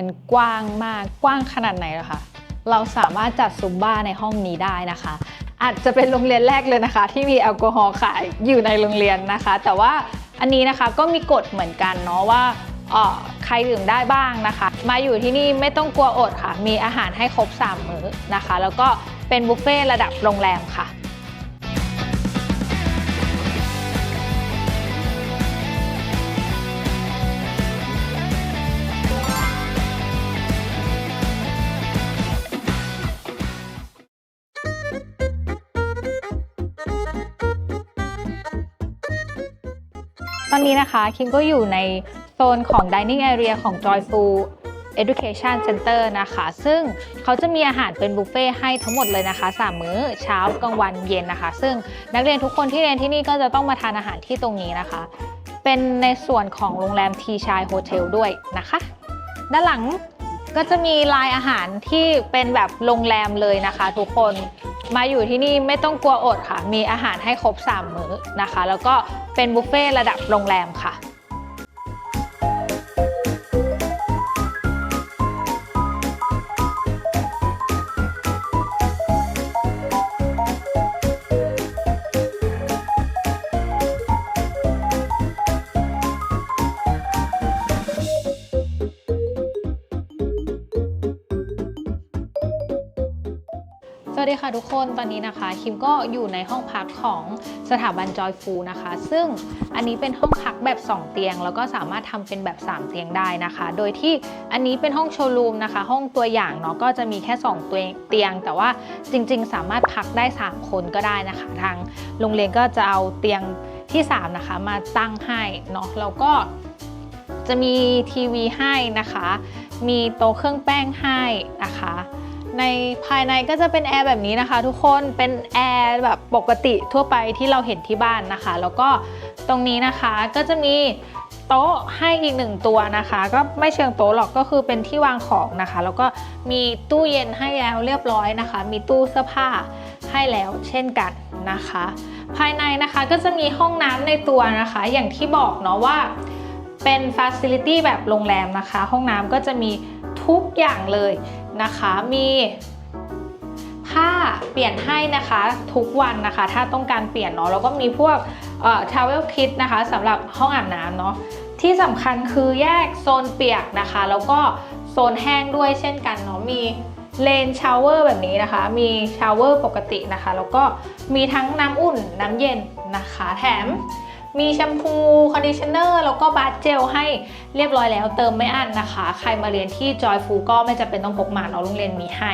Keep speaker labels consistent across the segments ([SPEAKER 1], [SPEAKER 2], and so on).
[SPEAKER 1] มันกว้างมากกว้างขนาดไหนล่ะคะเราสามารถจัดซุมบ้าในห้องนี้ได้นะคะ อาจจะเป็นโรงเรียนแรกเลยนะคะ ที่มีแอลกอฮอล์ขายอยู่ในโรงเรียนนะคะ แต่ว่าอันนี้นะคะก็มีกฎเหมือนกันเนาะว่าเอ่อใครดื่มได้บ้างนะคะ มาอยู่ที่นี่ไม่ต้องกลัวอดค่ะ มีอาหารให้ครบ 3 มื้อนะคะ แล้วก็เป็นบุฟเฟ่ระดับโรงแรมค่ะ ตอนนี้นะคะคิมก็อยู่ในโซนของ dining area ของ Joyful Education Center นะคะ ซึ่งเขาจะมีอาหารเป็นบุฟเฟ่ต์ให้ทั้งหมดเลยนะคะ 3 มื้อเช้ากลางวันเย็นนะคะ ซึ่งนักเรียนทุกคนที่เรียนที่นี่ก็จะต้องมาทานอาหารที่ตรงนี้นะคะ เป็นในส่วนของโรงแรมทีชายโฮเทลด้วยนะคะ ด้านหลัง ก็จะมีลายอาหารที่เป็นแบบโรงแรมเลยนะคะ ทุกคนมาอยู่ที่นี่ไม่ต้องกลัวอดค่ะ มีอาหารให้ครบ 3 มื้อนะคะ แล้วก็เป็นบุฟเฟ่ระดับโรงแรมค่ะ ค่ะทุกคนตอนนี้นะคะ คิมก็อยู่ในห้องพักของสถาบันจอยฟูนะคะ ซึ่งอันนี้เป็นห้องพักแบบ 2 เตียง แล้วก็สามารถทำเป็นแบบ 3 เตียงได้นะคะ โดยที่อันนี้เป็นห้องโชว์รูมนะคะ ห้องตัวอย่างเนาะก็จะมีแค่ 2 ตัวเตียง แต่ว่าจริง ๆ สามารถพักได้ 3 คนก็ได้นะคะ ทางโรงเรียนก็จะเอาเตียงที่ 3 นะคะ มาตั้งให้เนาะแล้วก็จะมีทีวีให้นะคะ มีโต๊ะเครื่องแป้งให้นะคะ ในภายในก็จะเป็นแอร์แบบนี้นะคะ ทุกคนเป็นแอร์แบบปกติทั่วไปที่เราเห็นที่บ้านนะคะ แล้วก็ตรงนี้นะคะก็จะมีโต๊ะให้อีกหนึ่งตัวนะคะ ก็ไม่เชิงโต๊ะหรอกก็คือเป็นที่วางของนะคะ แล้วก็มีตู้เย็นให้แล้วเรียบร้อยนะคะ มีตู้เสื้อผ้าให้แล้วเช่นกันนะคะ ภายในนะคะก็จะมีห้องน้ำในตัวนะคะ อย่างที่บอกเนาะว่าเป็นฟ a ซิลิตี้แบบโรงแรมนะคะ ห้องน้ำก็จะมีทุกอย่างเลย นะคะมีผ้าเปลี่ยนให้นะคะทุกวันนะคะ ถ้าต้องการเปลี่ยนเนาะแล้วก็มีพวกเอ่อ travel kit นะคะสำหรับห้องอาบน้ำเนาะที่สำคัญคือแยกโซนเปียกนะคะ แล้วก็โซนแห้งด้วยเช่นกันเนาะมีเลนชาวเวอร์แบบนี้นะคะ มีชาวเวอร์ปกตินะคะ แล้วก็มีทั้งน้ำอุ่นน้ำเย็นนะคะ แถม มีแชมพูคอนดิชเนอร์แล้วก็บาร์เจลให้เรียบร้อยแล้วเติมไม่อั้นนะคะ ใครมาเรียนที่จอยฟูก็ไม่จำเป็นต้องพกมาเนาะโรงเรียนมีให้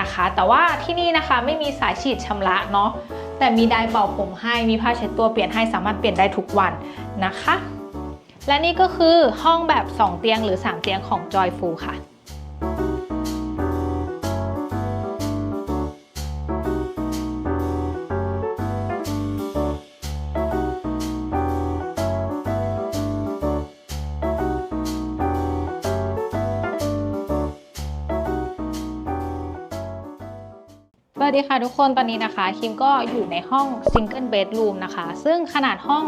[SPEAKER 1] นะคะ แต่ว่าที่นี่นะคะไม่มีสายฉีดชำระเนาะแต่มีไดร์เป่าผมให้มีผ้าเช็ดตัวเปลี่ยนให้สามารถเปลี่ยนได้ทุกวันนะคะ และนี่ก็คือห้องแบบ 2 เตียงหรือ 3 เตียงของจอยฟูค่ะ วัสดีค่ะทุกคนตอนนี้นะคะ คิมก็อยู่ในห้อง Single Bedroom นะคะ ซึ่งขนาดห้อง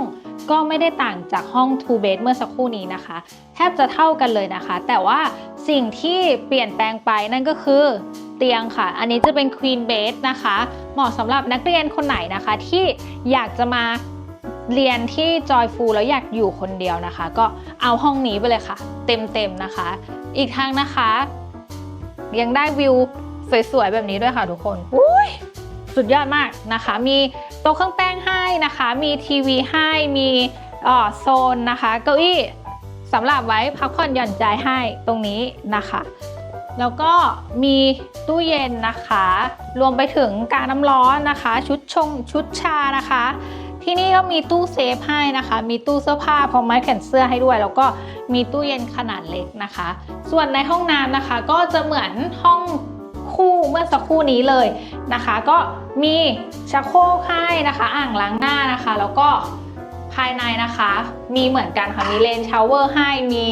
[SPEAKER 1] ก็ไม่ได้ต่างจากห้อง Two Bed เมื่อสักครู่นี้นะคะ แทบจะเท่ากันเลยนะคะ แต่ว่าสิ่งที่เปลี่ยนแปลงไปนั่นก็คือเตียงค่ะ อันนี้จะเป็น Queen Bed นะคะ เหมาะสำหรับนักเรียนคนไหนนะคะ ที่อยากจะมาเรียนที่ Joyful แล้วอยากอยู่คนเดียวนะคะ ก็เอาห้องนี้ไปเลยค่ะ เต็มๆนะคะ อีกทั้งนะคะ ยังได้วิว สวยๆแบบนี้ด้วยค่ะทุกคนอุ้ยสุดยอดมากนะคะ มีโต๊ะเครื่องแป้งให้นะคะ มีทีวีให้ มีออโซนนะคะ เก้าอี้สำหรับไว้พักผ่อนหย่อนใจให้ตรงนี้นะคะ แล้วก็มีตู้เย็นนะคะ รวมไปถึงการน้ำร้อนนะคะ ชุดชงชุดชานะคะ ที่นี่ก็มีตู้เซฟให้นะคะ มีตู้เสื้อผ้าพร้อมไม้แขวนเสื้อให้ด้วย แล้วก็มีตู้เย็นขนาดเล็กนะคะ ส่วนในห้องน้ำนะคะ ก็จะเหมือนห้อง คู่เมื่อสักครู่นี้เลยนะคะ ก็มีชักโครกให้นะคะ อ่างล้างหน้านะคะ แล้วก็ภายในนะคะ มีเหมือนกันค่ะมีเลนชาวเวอร์ให้มี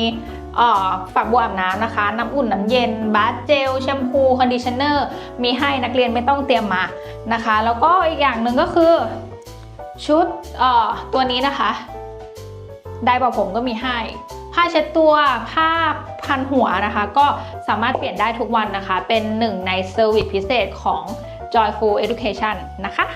[SPEAKER 1] ฝักบัวอาบน้ำนะคะ น้ำอุ่นน้ำเย็นบาร์เจลแชมพูคอนดิชเนอร์มีให้นักเรียนไม่ต้องเตรียมมานะคะ แล้วก็อีกอย่างหนึ่งก็คือ ชุดตัวนี้นะคะ ไดร์เป่าผมก็มีให้ ผ้าเช็ดตัวผ้าพันหัวนะคะ ก็สามารถเปลี่ยนได้ทุกวันนะคะ เป็นหนึ่งในเซอร์วิสพิเศษของ Joyful Education นะคะ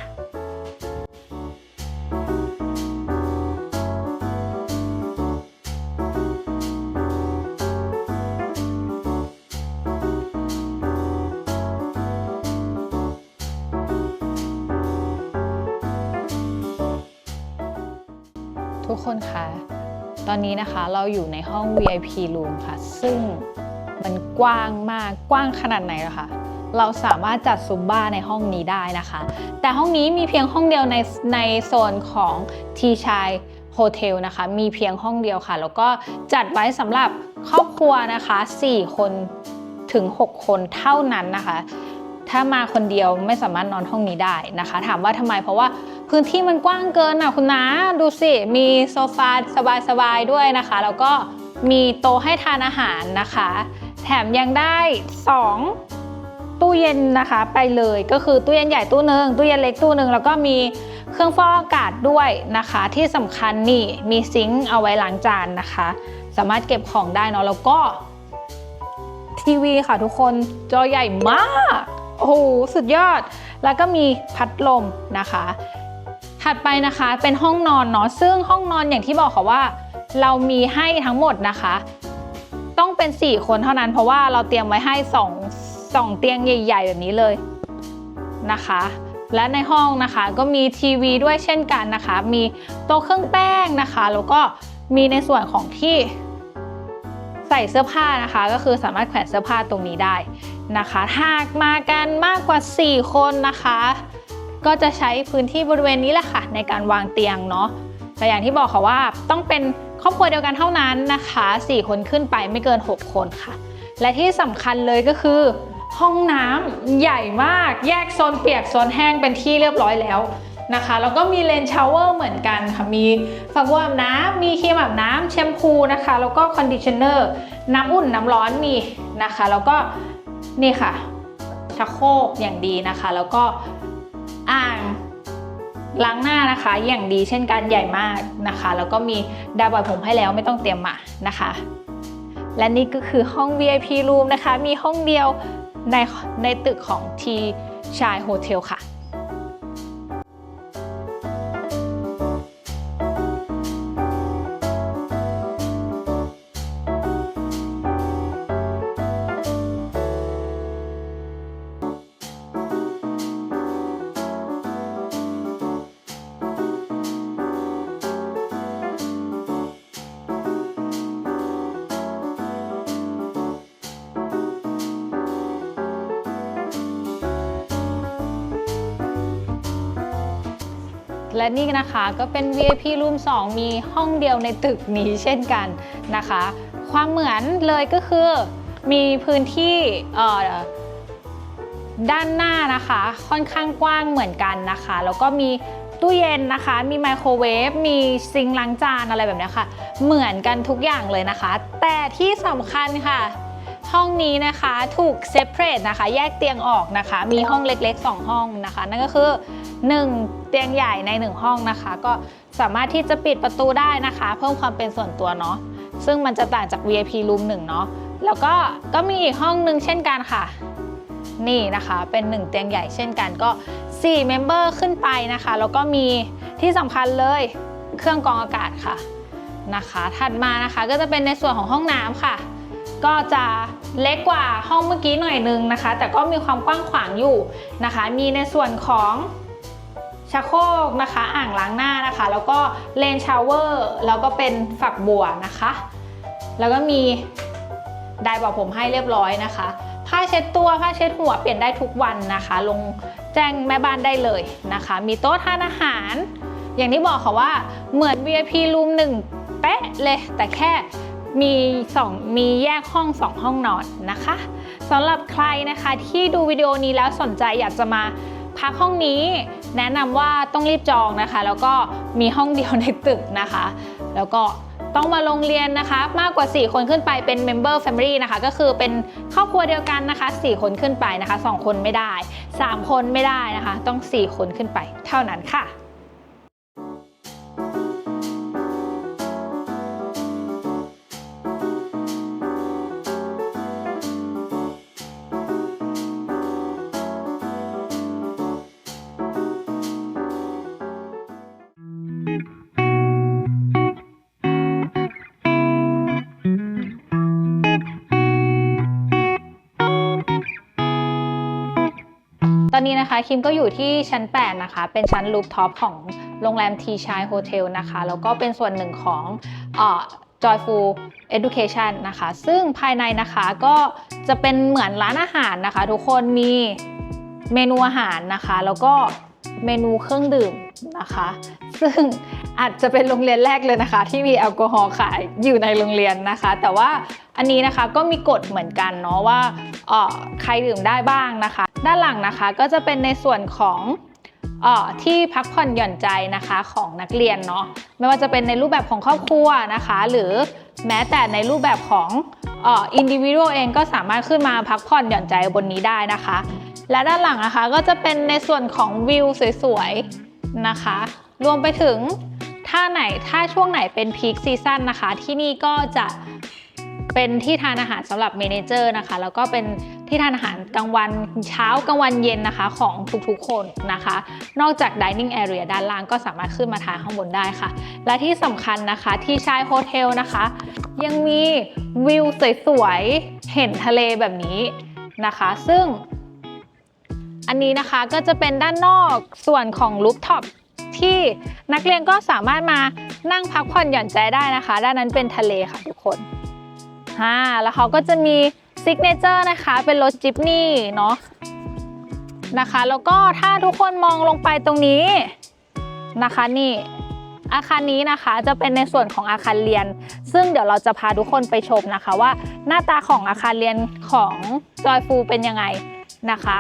[SPEAKER 1] นนี้นะคะเราอยู่ในห้อง VIP room ค่ะ ซึ่งมันกว้างมากกว้างขนาดไหนล่ะคะเราสามารถจัดซุมบ้าในห้องนี้ได้นะคะ แต่ห้องนี้มีเพียงห้องเดียวในในโซนของทีชายโฮเทลนะคะ มีเพียงห้องเดียวค่ะ แล้วก็จัดไว้สำหรับครอบครัวนะคะ 4 คนถึง 6 คนเท่านั้นนะคะ ถ้ามาคนเดียวไม่สามารถนอนห้องนี้ได้นะคะ ถามว่าทำไมเพราะว่า พื้นที่มันกว้างเกินอะคุณนาดูสิมีโซฟาสบายๆด้วยนะคะ แล้วก็มีโต๊ะให้ทานอาหารนะคะ แถมยังได้ 2 ตู้เย็นนะคะไปเลยก็คือตู้เย็นใหญ่ตู้หนึ่งตู้เย็นเล็กตู้หนึ่งแล้วก็มีเครื่องฟอกอากาศด้วยนะคะ ที่สำคัญนี่มีซิงค์เอาไว้ล้างจานนะคะ สามารถเก็บของได้เนาะแล้วก็ทีวีค่ะทุกคนจอใหญ่มาก โอ้โหสุดยอด แล้วก็มีพัดลมนะคะ ถัดไปนะคะเป็นห้องนอนเนาะซึ่งห้องนอนอย่างที่บอกค่ะว่า เรามีให้ทั้งหมดนะคะ ต้องเป็น 4 คนเท่านั้นเพราะว่าเราเตรียมไว้ให้2 2เตียงใหญ่ ๆ แบบนี้เลยนะคะ และในห้องนะคะก็มีทีวีด้วยเช่นกันนะคะ มีโต๊ะเครื่องแป้งนะคะ แล้วก็มีในส่วนของที่ใส่เสื้อผ้านะคะ ก็คือสามารถแขวนเสื้อผ้าตรงนี้ได้นะคะหากมากันมากกว่า 4 คนนะคะ ก็จะใช้พื้นที่บริเวณนี้แหละค่ะ ในการวางเตียงเนาะแต่อย่างที่บอกค่ะว่าต้องเป็นครอบครัวเดียวกันเท่านั้นนะคะ 4 คนขึ้นไปไม่เกิน 6 คนค่ะ และที่สำคัญเลยก็คือ ห้องน้ำใหญ่มากแยกโซนเปียกโซนแห้งเป็นที่เรียบร้อยแล้วนะคะ แล้วก็มีเลนชาวเวอร์เหมือนกันค่ะ มีฝักบัวอาบน้ำมีครีมอาบน้ำแชมพูนะคะ แล้วก็คอนดิชเนอร์น้ำอุ่นน้ำร้อนมีนะคะ แล้วก็นี่ค่ะชักโครกอย่างดีนะคะ แล้วก็ อ่างล้างหน้านะคะอย่างดีเช่นกันใหญ่มากนะคะ แล้วก็มีดาบอยผมให้แล้วไม่ต้องเตรียมมานะคะ และนี่ก็คือห้อง VIP room นะคะ มีห้องเดียวในในตึกของ T ชายโฮเทลค่ะ และนี่นะคะก็เป็น VIP Room 2 มีห้องเดียวในตึกนี้เช่นกันนะคะ ความเหมือนเลยก็คือมีพื้นที่ด้านหน้านะคะ ค่อนข้างกว้างเหมือนกันนะคะ แล้วก็มีตู้เย็นนะคะ มีไมโครเวฟ มีซิงล้างจานอะไรแบบนี้ค่ะ เหมือนกันทุกอย่างเลยนะคะ แต่ที่สำคัญค่ะ ห้องนี้นะคะถูกเซ p เ a t e นะคะ แยกเตียงออกนะคะ มีห้องเล็กๆ 2 ห้องนะคะ นั่นก็คือ 1 เตียงใหญ่ใน 1 ห้องนะคะ ก็สามารถที่จะปิดประตูได้นะคะ เพิ่มความเป็นส่วนตัวเนาะซึ่งมันจะต่างจาก VIP room 1เนาะแล้วก็ก็มีอีกห้องหนึ่งเช่นกันค่ะ นี่นะคะเป็น 1 เตียงใหญ่เช่นกันก็4เมมเบอร์ขึ้นไปนะคะ แล้วก็มีที่สำคัญเลยเครื่องกรองอากาศค่ะนะคะ ถัดมานะคะก็จะเป็นในส่วนของห้องน้ำค่ะ ก็จะเล็กกว่าห้องเมื่อกี้หน่อยนึงนะคะ แต่ก็มีความกว้างขวางอยู่นะคะ มีในส่วนของชักโครกนะคะ อ่างล้างหน้านะคะ แล้วก็เลนชาวเวอร์แล้วก็เป็นฝักบัวนะคะ แล้วก็มีไดร์บอกผมให้เรียบร้อยนะคะ ผ้าเช็ดตัวผ้าเช็ดหัวเปลี่ยนได้ทุกวันนะคะ ลงแจ้งแม่บ้านได้เลยนะคะ มีโต๊ะทานอาหาร อย่างที่บอกค่ะว่าเหมือน VIP room 1เป๊ะเลยแต่แค่ มี2มีแยกห้อง 2 ห้องนอนนะคะสำหรับใครนะคะที่ดูวิดีโอนี้แล้วสนใจอยากจะมาพักห้องนี้ แนะนำว่าต้องรีบจองนะคะ แล้วก็มีห้องเดียวในตึกนะคะ แล้วก็ต้องมาลงเรียนนะคะ มากกว่า 4 คนขึ้นไปเป็น Member Family นะคะ ก็คือเป็นครอบครัวเดียวกันนะคะ 4 คนขึ้นไปนะคะ 2 คนไม่ได้ 3 คนไม่ได้นะคะ ต้อง 4 คนขึ้นไป เท่านั้นค่ะ
[SPEAKER 2] ต
[SPEAKER 1] อนนี้นะคะคิมก็อยู่ที่ชั้น 8 นะคะ เป็นชั้นลูฟท็อปของโรงแรมทีชายโฮเทลนะคะ แล้วก็เป็นส่วนหนึ่งของจอยฟู Education นะคะ ซึ่งภายในนะคะก็จะเป็นเหมือนร้านอาหารนะคะ ทุกคนมีเมนูอาหารนะคะ แล้วก็เมนูเครื่องดื่มนะคะ ซึ่งอาจจะเป็นโรงเรียนแรกเลยนะคะ ที่มีแอลกอฮอล์ขายอยู่ในโรงเรียนนะคะ แต่ว่าอันนี้นะคะก็มีกฎเหมือนกันเนาะว่าเออใครดื่มได้บ้างนะคะ ด้านหลังนะคะก็จะเป็นในส่วนของเออที่พักผ่อนหย่อนใจนะคะของนักเรียนเนาะไม่ว่าจะเป็นในรูปแบบของครอบครัวนะคะ หรือแม้แต่ในรูปแบบของเอออินดิวิวเองก็สามารถขึ้นมาพักผ่อนหย่อนใจบนนี้ได้นะคะ และด้านหลังนะคะก็จะเป็นในส่วนของวิวสวยๆนะคะ รวมไปถึงถ้าไหนถ้าช่วงไหนเป็นพีคซีซั่นนะคะ ที่นี่ก็จะเป็นที่ทานอาหารสำหรับเมนเจอร์นะคะ แล้วก็เป็นที่ทานอาหารกลางวันเช้ากลางวันเย็นนะคะของทุกๆคนนะคะ นอกจาก dining area ด้านล่างก็สามารถขึ้นมาทานข้างบนได้ค่ะ และที่สำคัญนะคะที่ชายโฮเทลนะคะ ยังมีวิวสวยๆ เห็นทะเลแบบนี้นะคะ ซึ่งอันนี้นะคะก็จะเป็นด้านนอกส่วนของลูฟท็อป ที่นักเรียนก็สามารถมานั่งพักผ่อนหย่อนใจได้นะคะ ด้านนั้นเป็นทะเลค่ะทุกคนฮ่าแล้วเขาก็จะมีซิกเนเจอร์นะคะ เป็นรถจิปนี่เนาะนะคะ แล้วก็ถ้าทุกคนมองลงไปตรงนี้นะคะนี่อาคารนี้นะคะจะเป็นในส่วนของอาคารเรียน ซึ่งเดี๋ยวเราจะพาทุกคนไปชมนะคะว่าหน้าตาของอาคารเรียนของจอยฟูเป็นยังไงนะคะ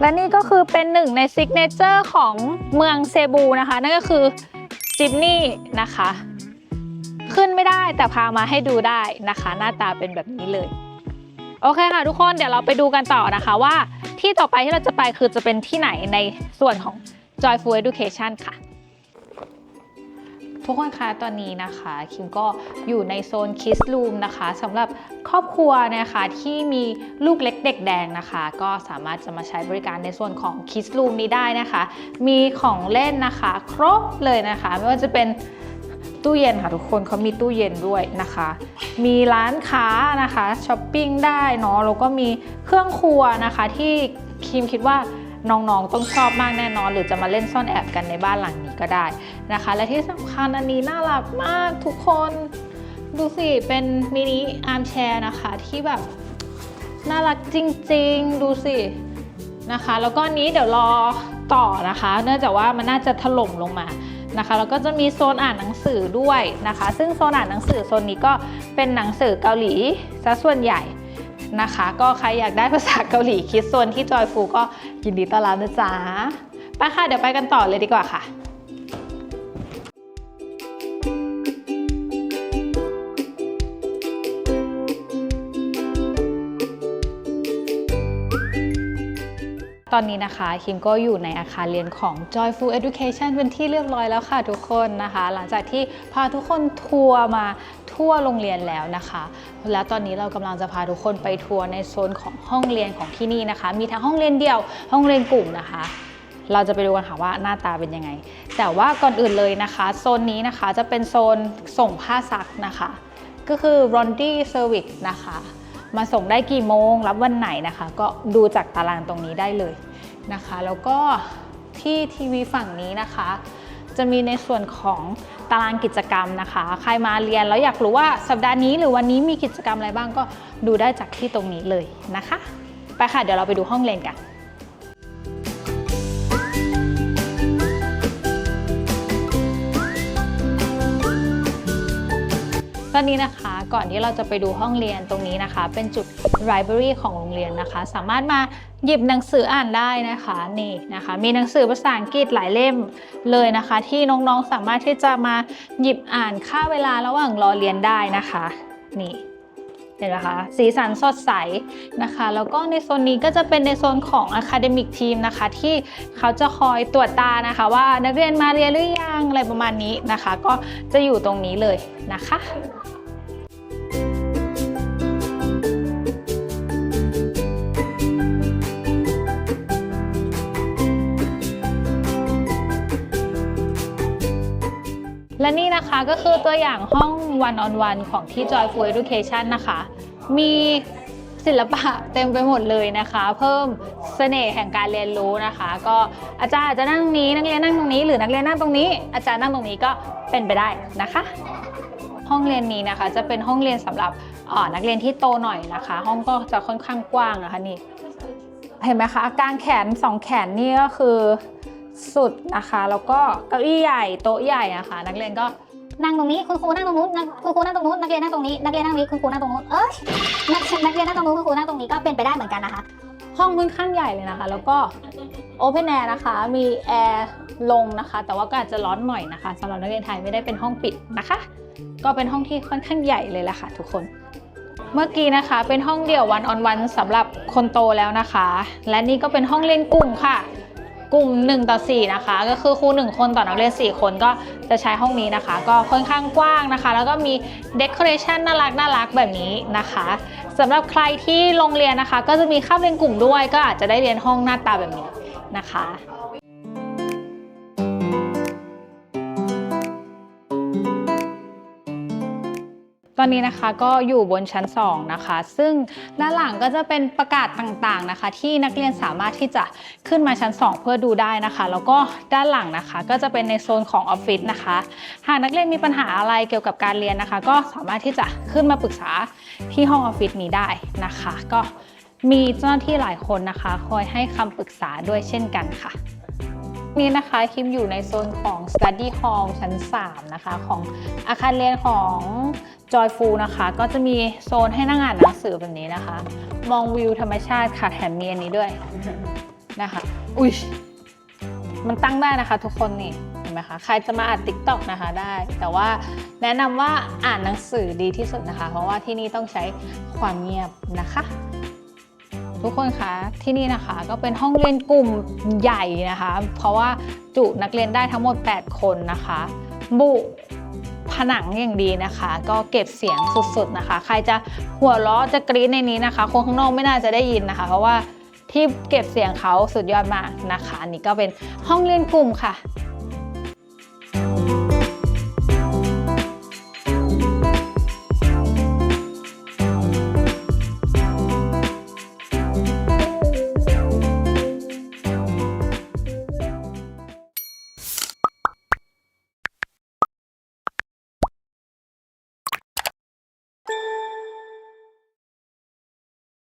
[SPEAKER 1] และนี่ก็คือเป็นหนึ่งในซิกเนเจอร์ของเมืองเซบูนะคะ นั่นก็คือจิมนี่นะคะ ขึ้นไม่ได้แต่พามาให้ดูได้นะคะ หน้าตาเป็นแบบนี้เลย โอเคค่ะทุกคนเดี๋ยวเราไปดูกันต่อนะคะว่าที่ต่อไปที่เราจะไปคือจะเป็นที่ไหนในส่วนของ Joyful Education ค่ะ ทุกคนคะตอนนี้นะคะ คิมก็อยู่ในโซน Kids Room นะคะสำหรับครอบครัวนะคะที่มีลูกเล็กเด็กแดงนะคะ ก็สามารถจะมาใช้บริการในส่วนของ Kids Room นี้ได้นะคะ มีของเล่นนะคะ ครบเลยนะคะ ไม่ว่าจะเป็นตู้เย็นค่ะทุกคนเขามีตู้เย็นด้วยนะคะ มีร้านค้านะคะช้อปปิ้งได้เนาะแล้วก็มีเครื่องครัวนะคะ ที่คิมคิดว่าน้องๆต้องชอบมากแน่นอน หรือจะมาเล่นซ่อนแอบกันในบ้านหลังนี้ ก็ได้นะคะ และที่สำคัญอันนี้น่ารักมากทุกคนดูสิเป็นมินิอาร์มแชร์นะคะที่แบบน่ารักจริง ๆ ดูสินะคะ แล้วก็นนี้เดี๋ยวรอต่อนะคะ เนื่องจากว่ามันน่าจะถล่มลงมานะคะ แล้วก็จะมีโซนอ่านหนังสือด้วยนะคะ ซึ่งโซนอ่านหนังสือโซนนี้ก็เป็นหนังสือเกาหลีซะส่วนใหญ่นะคะ ก็ใครอยากได้ภาษาเกาหลีคิดโซนที่จอยฟูก็ยินดีต้อนรับนะจ๊ะไปค่ะเดี๋ยวไปกันต่อเลยดีกว่าค่ะ ตอนนี้นะคะคิมก็อยู่ในอาคารเรียนของ Joyful Education เป็นที่เรียบร้อยแล้วค่ะทุกคนนะคะ หลังจากที่พาทุกคนทัวร์มาทั่วโรงเรียนแล้วนะคะ แล้วตอนนี้เรากำลังจะพาทุกคนไปทัวร์ในโซนของห้องเรียนของที่นี่นะคะ มีทั้งห้องเรียนเดี่ยว ห้องเรียนกลุ่มนะคะ เราจะไปดูกันค่ะว่าหน้าตาเป็นยังไง แต่ว่าก่อนอื่นเลยนะคะโซนนี้นะคะจะเป็นโซนส่งผ้าซักนะคะ ก็คือ laundry service นะคะ มาส่งได้กี่โมง รับวันไหนนะคะ ก็ดูจากตารางตรงนี้ได้เลยนะคะ แล้วก็ที่ทีวีฝั่งนี้นะคะ จะมีในส่วนของตารางกิจกรรมนะคะ ใครมาเรียนแล้วอยากรู้ว่าสัปดาห์นี้หรือวันนี้มีกิจกรรมอะไรบ้างก็ดูได้จากที่ตรงนี้เลยนะคะ ไปค่ะเดี๋ยวเราไปดูห้องเรียนกัน อนนี้นะคะก่อนที่เราจะไปดูห้องเรียนตรงนี้นะคะ เป็นจุด library ของโรงเรียนนะคะ สามารถมาหยิบหนังสืออ่านได้นะคะนี่นะคะ มีหนังสือภาษาอังกฤษหลายเล่มเลยนะคะ ที่น้องๆสามารถที่จะมาหยิบอ่านค่าเวลาระหว่างรอเรียนได้นะคะนี่เห็นไหมคะสีสันสดใสนะคะ แล้วก็ในโซนนี้ก็จะเป็นในโซนของ Academic Team นะคะ ที่เขาจะคอยตรวจตานะคะ ว่านักเรียนมาเรียนหรือยังอะไรประมาณนี้นะคะ ก็จะอยู่ตรงนี้เลยนะคะ และนี่นะคะก็คือตัวอย่างห้อง one on one ของที่ Joyful Education นะคะ มีศิลปะเต็มไปหมดเลยนะคะ เพิ่มเสน่ห์แห่งการเรียนรู้นะคะ ก็อาจารย์อาจจะนั่งตรงนี้นักเรียนนั่งตรงนี้หรือนักเรียนนั่งตรงนี้ อาจารย์นั่งตรงนี้ก็เป็นไปได้นะคะ ห้องเรียนนี้นะคะ จะเป็นห้องเรียนสำหรับนักเรียนที่โตหน่อยนะคะ ห้องก็จะค่อนข้างกว้างนะคะนี่เห็นไหมคะกางแขนสองแขนนี่ก็คือ สุดนะคะ แล้วก็เก้าอี้ใหญ่โต๊ะใหญ่นะคะ นักเรียนก็
[SPEAKER 2] นั่งตรงนี้คุณครูนั่งตรงนู้นนักคุณครูนั่งตรงนู้นนักเรียนนั่งตรงนี้นักเรียนนั่งนี้คุณครูนั่งตรงนู้นเอ้ยนักนักเรียนนั่งตรงนู้นคุณครูนั่งตรงนี้ก็เป็นไปได้เหมือนกันนะคะ
[SPEAKER 1] ห้องค่อนข้างใหญ่เลยนะคะ แล้วก็โอเพนแอร์นะคะมีแอร์ลงนะคะ แต่ว่าก็อาจจะร้อนหน่อยนะคะสำหรับนักเรียนไทยไม่ได้เป็นห้องปิดนะคะ ก็เป็นห้องที่ค่อนข้างใหญ่เลยแหละค่ะ ทุกคนเมื่อกี้นะคะเป็นห้องเดี่ยววันออนวันสำหรับคนโตแล้วนะคะ และนี่ก็เป็นห้องเรียนกลุ่มค่ะ กลุ่ม 1 ต่อ 4 นะคะ ก็คือครู 1 คนต่อนักเรียน 4 คนก็จะใช้ห้องนี้นะคะ ก็ค่อนข้างกว้างนะคะ แล้วก็มีเดคอเรชันน่ารักน่ารักแบบนี้นะคะสำหรับใครที่โรงเรียนนะคะ ก็จะมีข้ามเรียนกลุ่มด้วย ก็อาจจะได้เรียนห้องหน้าตาแบบนี้นะคะ อนนี้นะคะก็อยู่บนชั้น 2 นะคะ ซึ่งด้านหลังก็จะเป็นประกาศต่างๆนะคะ ที่นักเรียนสามารถที่จะขึ้นมาชั้น 2 เพื่อดูได้นะคะ แล้วก็ด้านหลังนะคะ ก็จะเป็นในโซนของออฟฟิศนะคะ หากนักเรียนมีปัญหาอะไรเกี่ยวกับการเรียนนะคะ ก็สามารถที่จะขึ้นมาปรึกษาที่ห้องออฟฟิศนี้ได้นะคะ ก็มีเจ้าหน้าที่หลายคนนะคะ คอยให้คำปรึกษาด้วยเช่นกันค่ะ นี่นะคะคิมอยู่ในโซนของ Study Hall ชั้น 3 นะคะ ของอาคารเรียนของ Joyful นะคะ ก็จะมีโซนให้นั่งอ่านหนังสือแบบนี้นะคะ มองวิวธรรมชาติค่ะแถมมีอันนี้ด้วยนะคะ อุ้ยมันตั้งได้นะคะทุกคนนี่เห็นไหมคะใครจะมาอ่าน TikTok นะคะได้ แต่ว่าแนะนำว่าอ่านหนังสือดีที่สุดนะคะ เพราะว่าที่นี่ต้องใช้ความเงียบนะคะ ทุกคนคะที่นี่นะคะก็เป็นห้องเรียนกลุ่มใหญ่นะคะ เพราะว่าจุนักเรียนได้ทั้งหมด 8 คนนะคะ บุผนังอย่างดีนะคะ ก็เก็บเสียงสุดๆนะคะ ใครจะหัวเราะจะกรี๊ดในนี้นะคะ คนข้างนอกไม่น่าจะได้ยินนะคะ เพราะว่าที่เก็บเสียงเขาสุดยอดมากนะคะนนี่ก็เป็นห้องเรียนกลุ่มค่ะ